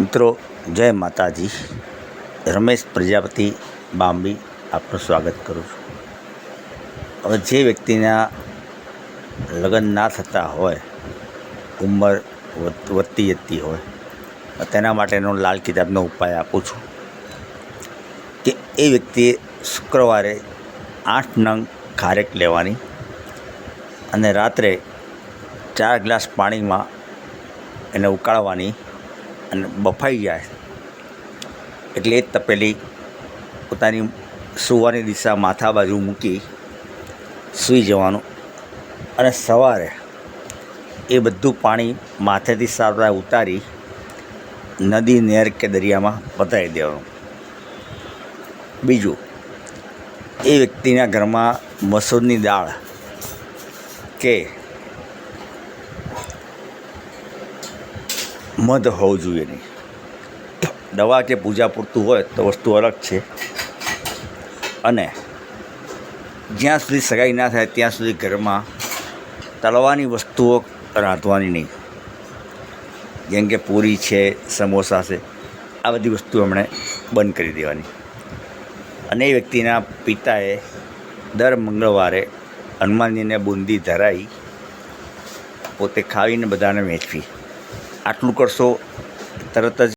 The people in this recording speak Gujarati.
મિત્રો, જય માતાજી. રમેશ પ્રજાપતિ બાંબી, આપનું સ્વાગત કરું છું. હવે જે વ્યક્તિના લગ્ન ના થતા હોય, ઉંમર વધતી જતી હોય તેના માટેનો લાલ કિતાબનો ઉપાય આપું છું કે એ વ્યક્તિએ શુક્રવારે આઠ નંગ ખારેક લેવાની અને રાત્રે ચાર ગ્લાસ પાણીમાં એને ઉકાળવાની અને બફાઈ જાય. એટલે એ તપેલી પોતાની સૂવાની દિશા માથા બાજુ મૂકી સૂઈ જવાનું. અને સવારે એ બધું પાણી માથેથી સારા ઉતારી નદી નહેર કે દરિયામાં પતાવી દેવાનું. બીજું, એ વ્યક્તિના ઘરમાં મસૂરની દાળ કે મધ હોવું જોઈએ નહીં. દવા કે પૂજા પૂરતું હોય તો વસ્તુ અલગ છે. અને જ્યાં સુધી સગાઈ ના થાય ત્યાં સુધી ઘરમાં તળવાની વસ્તુઓ રાંધવાની નહીં. જેમ કે પૂરી છે, સમોસા છે, આ બધી વસ્તુ એમણે બંધ કરી દેવાની. અને એ વ્યક્તિના પિતાએ દર મંગળવારે હનુમાનજીને બુંદી ધરાવી પોતે ખાવીને બધાને વેચવી. આટલું કરશો તરત જ